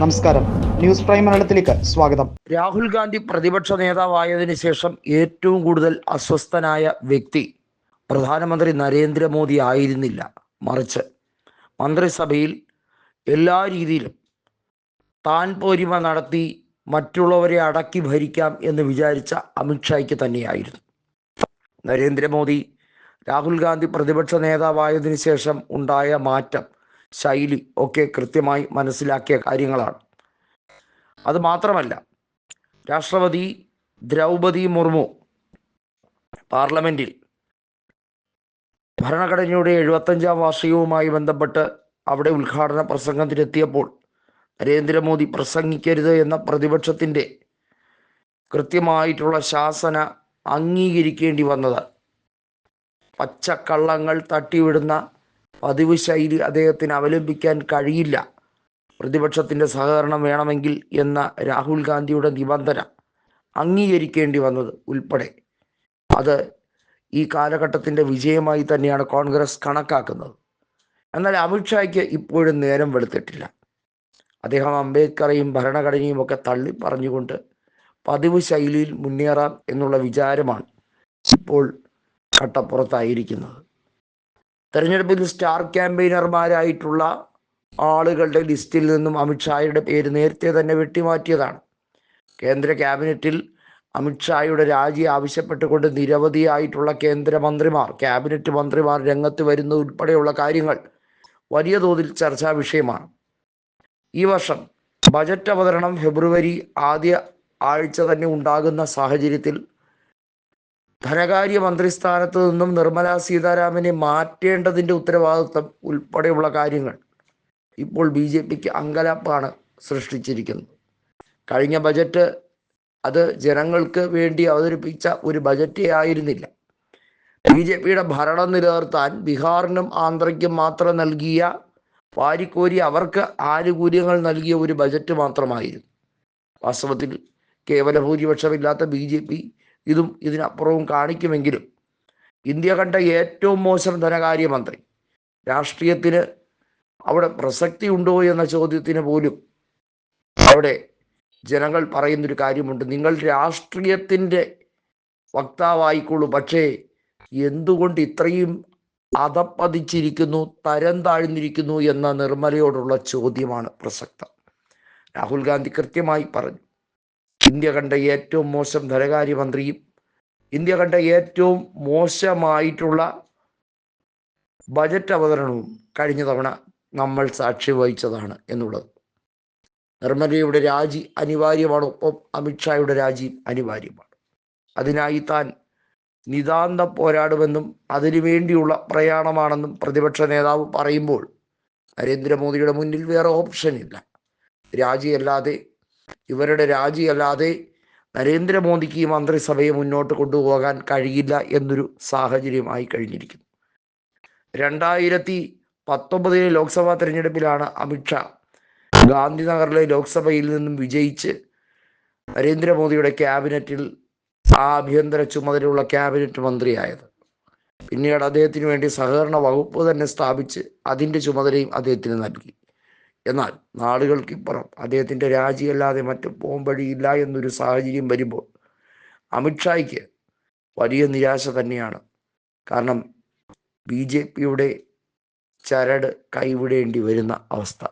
നമസ്കാരം. News prime മലയാളത്തിലേക്ക് സ്വാഗതം. രാഹുൽ ഗാന്ധി പ്രതിപക്ഷ നേതാവായതിനു ശേഷം ഏറ്റവും കൂടുതൽ അസ്വസ്ഥനായ വ്യക്തി പ്രധാനമന്ത്രി നരേന്ദ്രമോദി ആയിരുന്നില്ല. മറിച്ച് മന്ത്രിസഭയിൽ എല്ലാ രീതിയിലും താൻ പോരിമ നടത്തി മറ്റുള്ളവരെ അടക്കി ഭരിക്കാം എന്ന് വിചാരിച്ച അമിത്ഷായ്ക്ക് തന്നെയായിരുന്നു. നരേന്ദ്രമോദി രാഹുൽ ഗാന്ധി പ്രതിപക്ഷ നേതാവായതിനു ശേഷം ഉണ്ടായ മാറ്റം ശൈലി ഒക്കെ കൃത്യമായി മനസ്സിലാക്കിയ കാര്യങ്ങളാണ്. അത് മാത്രമല്ല രാഷ്ട്രപതി ദ്രൗപതി മുർമു പാർലമെന്റിൽ ഭരണഘടനയുടെ എഴുപത്തഞ്ചാം വാർഷികവുമായി ബന്ധപ്പെട്ട് അവിടെ ഉദ്ഘാടന പ്രസംഗത്തിനെത്തിയപ്പോൾ നരേന്ദ്രമോദി പ്രസംഗിക്കരുത് എന്ന പ്രതിപക്ഷത്തിന്റെ കൃത്യമായിട്ടുള്ള ശാസന അംഗീകരിക്കേണ്ടി വന്നത്. പച്ചക്കള്ളങ്ങൾ തട്ടിവിടുന്ന പതിവ് ശൈലി അദ്ദേഹത്തിന് അവലംബിക്കാൻ കഴിയില്ല. പ്രതിപക്ഷത്തിന്റെ സഹകരണം വേണമെങ്കിൽ എന്ന രാഹുൽ ഗാന്ധിയുടെ നിബന്ധന അംഗീകരിക്കേണ്ടി വന്നത് ഉൾപ്പെടെ. അത് ഈ കാലഘട്ടത്തിന്റെ വിജയമായി തന്നെയാണ് കോൺഗ്രസ് കണക്കാക്കുന്നത്. എന്നാൽ അമിത്ഷായ്ക്ക് ഇപ്പോഴും നേരം വെളുത്തിട്ടില്ല. അദ്ദേഹം അംബേദ്കറേയും ഭരണഘടനയും ഒക്കെ തള്ളി പറഞ്ഞുകൊണ്ട് പതിവ് ശൈലിയിൽ മുന്നേറാം എന്നുള്ള വിചാരമാണ് ഇപ്പോൾ കട്ടപ്പുറത്തായിരിക്കുന്നത്. തെരഞ്ഞെടുപ്പിൽ സ്റ്റാർ ക്യാമ്പയിനർമാരായിട്ടുള്ള ആളുകളുടെ ലിസ്റ്റിൽ നിന്നും അമിത്ഷായുടെ പേര് നേരത്തെ തന്നെ വെട്ടിമാറ്റിയതാണ്. കേന്ദ്ര ക്യാബിനറ്റിൽ അമിത്ഷായുടെ രാജി ആവശ്യപ്പെട്ടുകൊണ്ട് നിരവധിയായിട്ടുള്ള കേന്ദ്രമന്ത്രിമാർ ക്യാബിനറ്റ് മന്ത്രിമാർ രംഗത്ത് വരുന്ന ഉൾപ്പെടെയുള്ള കാര്യങ്ങൾ വലിയ തോതിൽ ചർച്ചാ വിഷയമാണ്. ഈ വർഷം ബജറ്റ് അവതരണം ഫെബ്രുവരി ആദ്യ ആഴ്ച തന്നെ ഉണ്ടാകുന്ന സാഹചര്യത്തിൽ ധനകാര്യ മന്ത്രിസ്ഥാനത്ത് നിന്നും നിർമ്മല സീതാരാമനെ മാറ്റേണ്ടതിന്റെ ഉത്തരവാദിത്വം ഉൾപ്പെടെയുള്ള കാര്യങ്ങൾ ഇപ്പോൾ ബി ജെ പിക്ക് അങ്കലാപ്പാണ് സൃഷ്ടിച്ചിരിക്കുന്നത്. കഴിഞ്ഞ ബജറ്റ് അത് ജനങ്ങൾക്ക് വേണ്ടി അവതരിപ്പിച്ച ഒരു ബജറ്റേ ആയിരുന്നില്ല. ബി ജെ പിയുടെ ഭരണം നിലനിർത്താൻ ബീഹാറിനും ആന്ധ്രയ്ക്കും മാത്രം നൽകിയ വാരിക്കോരി അവർക്ക് ആനുകൂല്യങ്ങൾ നൽകിയ ഒരു ബജറ്റ് മാത്രമായിരുന്നു. വാസ്തവത്തിൽ കേവല ഭൂരിപക്ഷമില്ലാത്ത ബി ജെ പി ഇതും ഇതിനപ്പുറവും കാണിക്കുമെങ്കിലും ഇന്ത്യ കണ്ട ഏറ്റവും മോശം ധനകാര്യമന്ത്രി രാഷ്ട്രീയത്തിന് അവിടെ പ്രസക്തി ഉണ്ടോ എന്ന ചോദ്യത്തിന് പോലും അവിടെ ജനങ്ങൾ പറയുന്നൊരു കാര്യമുണ്ട്. നിങ്ങൾ രാഷ്ട്രീയത്തിന്റെ വക്താവായിക്കോളൂ. പക്ഷേ എന്തുകൊണ്ട് ഇത്രയും അതപ്പതിച്ചിരിക്കുന്നു തരം താഴ്ന്നിരിക്കുന്നു എന്ന നിർമ്മലയോടുള്ള ചോദ്യമാണ് പ്രസക്തം. രാഹുൽ ഗാന്ധി കൃത്യമായി പറഞ്ഞു. ഇന്ത്യ കണ്ട ഏറ്റവും മോശം ധനകാര്യമന്ത്രിയും ഇന്ത്യ കണ്ട ഏറ്റവും മോശമായിട്ടുള്ള ബജറ്റ് അവതരണവും കഴിഞ്ഞ തവണ നമ്മൾ സാക്ഷി വഹിച്ചതാണ് എന്നുള്ളത്. നിർമ്മലയുടെ രാജി അനിവാര്യമാണ് ഒപ്പം അമിത്ഷായുടെ രാജിയും അനിവാര്യമാണ്. അതിനായി താൻ നിതാന്ത പോരാടുമെന്നും അതിനുവേണ്ടിയുള്ള പ്രയാണമാണെന്നും പ്രതിപക്ഷ നേതാവ് പറയുമ്പോൾ നരേന്ദ്രമോദിയുടെ മുന്നിൽ വേറെ ഓപ്ഷൻ ഇല്ല. രാജിയല്ലാതെ ഇവരുടെ രാജിയല്ലാതെ നരേന്ദ്രമോദിക്ക് ഈ മന്ത്രിസഭയെ മുന്നോട്ട് കൊണ്ടുപോകാൻ കഴിയില്ല എന്നൊരു സാഹചര്യമായി കഴിഞ്ഞിരിക്കുന്നു. രണ്ടായിരത്തി പത്തൊമ്പതിലെ ലോക്സഭാ തെരഞ്ഞെടുപ്പിലാണ് അമിത്ഷാ ഗാന്ധിനഗറിലെ ലോക്സഭയിൽ നിന്നും വിജയിച്ച് നരേന്ദ്രമോദിയുടെ ക്യാബിനറ്റിൽ ആഭ്യന്തര ചുമതലയുള്ള ക്യാബിനറ്റ് മന്ത്രിയായത്. പിന്നീട് അദ്ദേഹത്തിന് വേണ്ടി സഹകരണ വകുപ്പ് തന്നെ സ്ഥാപിച്ച് അതിന്റെ ചുമതലയും അദ്ദേഹത്തിന് നൽകി. എന്നാൽ നാളുകൾക്കിപ്പുറം അദ്ദേഹത്തിന്റെ രാജിയല്ലാതെ മറ്റു പോംവഴിയില്ല എന്നൊരു സാഹചര്യം വരുമ്പോൾ അമിത്ഷായ്ക്ക് വലിയ നിരാശ തന്നെയാണ്. കാരണം ബി ജെ പിയുടെ ചരട് കൈവിടേണ്ടി വരുന്ന അവസ്ഥ.